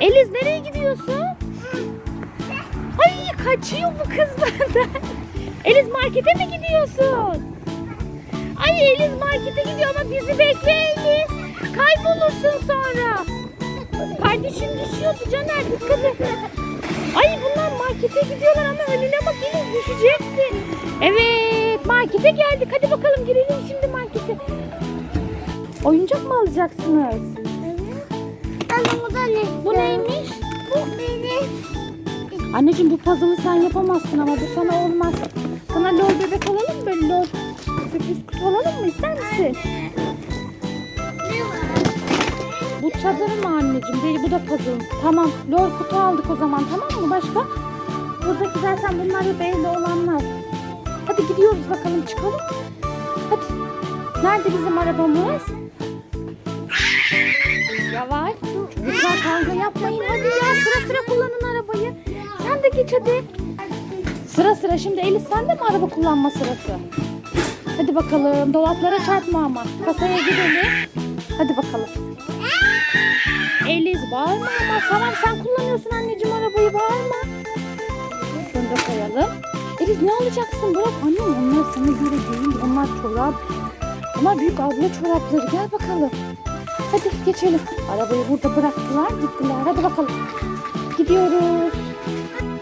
Eliz nereye gidiyorsun? Ay kaçıyor bu kız benden. Eliz markete mi gidiyorsun? Ay Eliz markete gidiyor ama bizi bekle Eliz. Kaybolursun sonra. Kardeşim düşüyordu Caner dikkat et. Ay bunlar markete gidiyorlar ama önüne bak Eliz düşeceksin. Evet markete geldik. Hadi bakalım girelim şimdi markete. Oyuncak mı alacaksınız? Bu neymiş? Bu benim. Anneciğim bu puzzle'ı sen yapamazsın ama bu sana olmaz. Sana lol bebek alalım mı? Böyle lol sürpriz kutu alalım mı? İster misin? Ne var? Bu çadır mı anneciğim? Değil bu da puzzle. Tamam lol kutu aldık o zaman tamam mı? Başka? Buradaki zaten bunlar hep evde olanlar. Hadi gidiyoruz bakalım çıkalım. Hadi. Nerede bizim arabamız? Yavaş. Kavga yapmayın. Hadi ya sıra sıra kullanın arabayı. Sen de geç hadi. Sıra sıra şimdi Elif sende mi araba kullanma sırası? Hadi bakalım dolaplara çarpma ama. Kasaya gidelim. Hadi bakalım. Eliz bağırma ama tamam sen kullanıyorsun anneciğim arabayı bağırma. Şunu da koyalım. Eliz ne alacaksın bırak annem onlar sana göre değil onlar çorap. Ama büyük abla çorapları gel bakalım. Hadi geçelim. Arabayı burada bıraktılar gittiler hadi bakalım. Gidiyoruz.